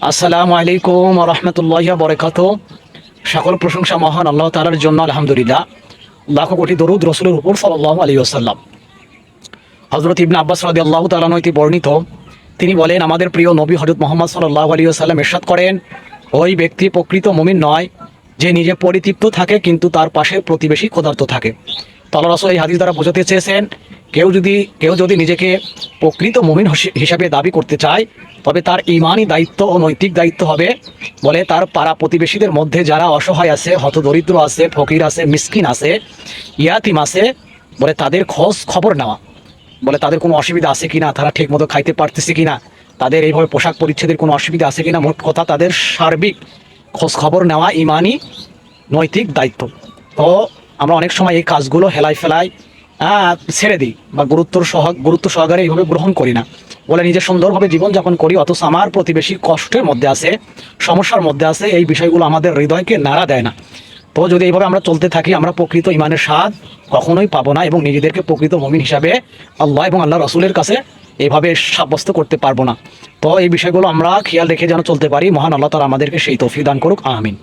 আসসালামু আলাইকুম রহমতুল্লাহ বরকাত সকল প্রশংসা মহান আল্লাহ তালার জন্য, আলহামদুলিল্লাহ। লাখো কোটি দরুদ রসুলের উপর সাল্লাহ আলী আসাল্লাম হজরত ইবনা আব্বাস রাদি আল্লাহ তালানৈতি বর্ণিত। তিনি বলেন, আমাদের প্রিয় নবী হজরত মোহাম্মদ সাল্লাহ আলী আসাল্লাম এরশাদ করেন, ওই ব্যক্তি প্রকৃত মমিন নয়, যে নিজে পরিতৃপ্ত থাকে, কিন্তু তার পাশে প্রতিবেশী ক্ষুধার্ত থাকে। তলা রসল এই হাদিস দ্বারা বোঝাতে চেয়েছেন কেউ যদি কেউ যদি নিজেকে প্রকৃত মমিন হিসাবে দাবি করতে চায়, তবে তার ইমানই দায়িত্ব ও নৈতিক দায়িত্ব হবে। বলে তার পাড়া প্রতিবেশীদের মধ্যে যারা অসহায় আছে, হতদরিদ্র আছে, ফকির আছে, মিসকিন আছে, ইয়াতিম আছে, বলে তাদের খোঁজ খবর নেওয়া। বলে তাদের কোনো অসুবিধা আছে কিনা, তারা ঠিক মতো খাইতে পারতেছে কিনা, তাদের এইভাবে পোশাক পরিচ্ছেদের কোনো অসুবিধা আছে কিনা, মোট কথা তাদের সার্বিক খোঁজ খবর নেওয়া ইমানই নৈতিক দায়িত্ব। তো আমরা অনেক সময় এই কাজগুলো হেলাই ফেলাই ছেড়ে দিই বা গুরুত্বর সহ গুরুত্ব সহকারে এইভাবে গ্রহণ করি না। বলে নিজে সুন্দরভাবে জীবনযাপন করি, অথচ আমার প্রতিবেশী কষ্টের মধ্যে আছে, সমস্যার মধ্যে আছে, এই বিষয়গুলো আমাদের হৃদয়কে নাড়া দেয় না। তো যদি এইভাবে আমরা চলতে থাকি, আমরা প্রকৃত ইমানের স্বাদ কখনোই পাবো না এবং নিজেদেরকে প্রকৃত মমিন হিসাবে আল্লাহ এবং আল্লাহ রসুলের কাছে এইভাবে সাব্যস্ত করতে পারব না। তো এই বিষয়গুলো আমরা খেয়াল রেখে যেন চলতে পারি। মহান আল্লাহ তালা আমাদেরকে সেই তৌফিক দান করুক। আমিন।